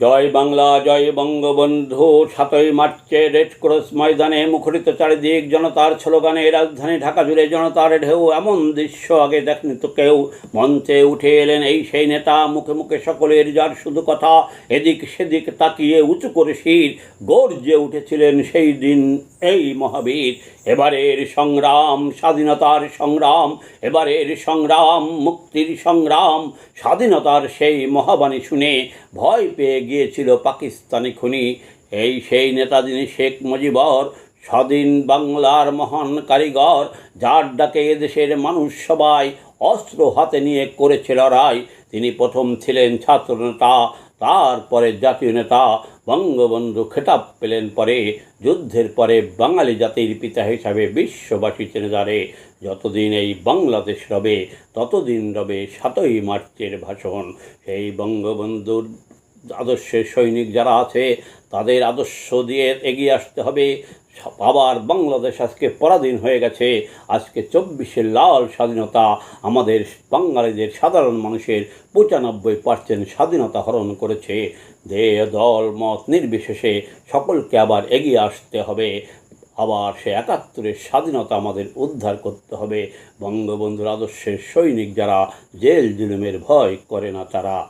জয় বাংলা, জয় বঙ্গবন্ধু, সাতই মার্চে red cross ময়দানে মুখরিত চারিদিক, জনতার স্লোগানে রাজধানী ঢাকা জুড়ে জনতার ঢেউ, এমন দৃশ্য আগে দেখনি তো কেউ। মঞ্চে উঠে এলেন এই সেই নেতা, মুখে মুখে সকলের যার শুধু কথা, এদিক সেদিক তাকিয়ে উঁচু করে শির, গর্জে উঠেছিলেন সেই দিন এই মহাবীর। এবারের সংগ্রাম, স্বাধীনতার সংগ্রাম, এবারের সংগ্রাম, মুক্তির সংগ্রাম, স্বাধীনতার সেই মহাবাণী শুনে ভয় পেয়ে গিয়েছিল পাকিস্তানি খুনি। এই সেই নেতাজি শেখ মুজিবর, স্বাধীন বাংলার মহান কারিগর, যার ডাকে এদেশের মানুষ সবাই অস্ত্র হাতে নিয়ে করেছে লড়াই। তিনি প্রথম ছিলেন ছাত্রনেতা তারপরে জাতীয় নেতা, বঙ্গবন্ধু খেতাব পেলেন পরে, যুদ্ধের পরে বাঙালি জাতির পিতা হিসাবে বিশ্ববাসী চেনে যারে যতদিন এই বাংলাদেশ রবে, ততদিন রবে সাতই মার্চের ভাষণ। সেই বঙ্গবন্ধুর আদর্শের সৈনিক যারা আছে, তাদের আদর্শ দিয়ে এগিয়ে আসতে হবে। আবার বাংলাদেশ আজকে পরাধীন হয়ে গেছে। আজকে চব্বিশে লাল স্বাধীনতা আমাদের বাঙালিদের, সাধারণ মানুষের পঁচানব্বই পার্সেন্ট স্বাধীনতা হরণ করেছে। দে দল, মত নির্বিশেষে সকলকে আবার এগিয়ে আসতে হবে। আবার সে একাত্তরের স্বাধীনতা আমাদের উদ্ধার করতে হবে। বঙ্গবন্ধুর আদর্শের সৈনিক যারা, জেল জুলুমের ভয় করে না তারা।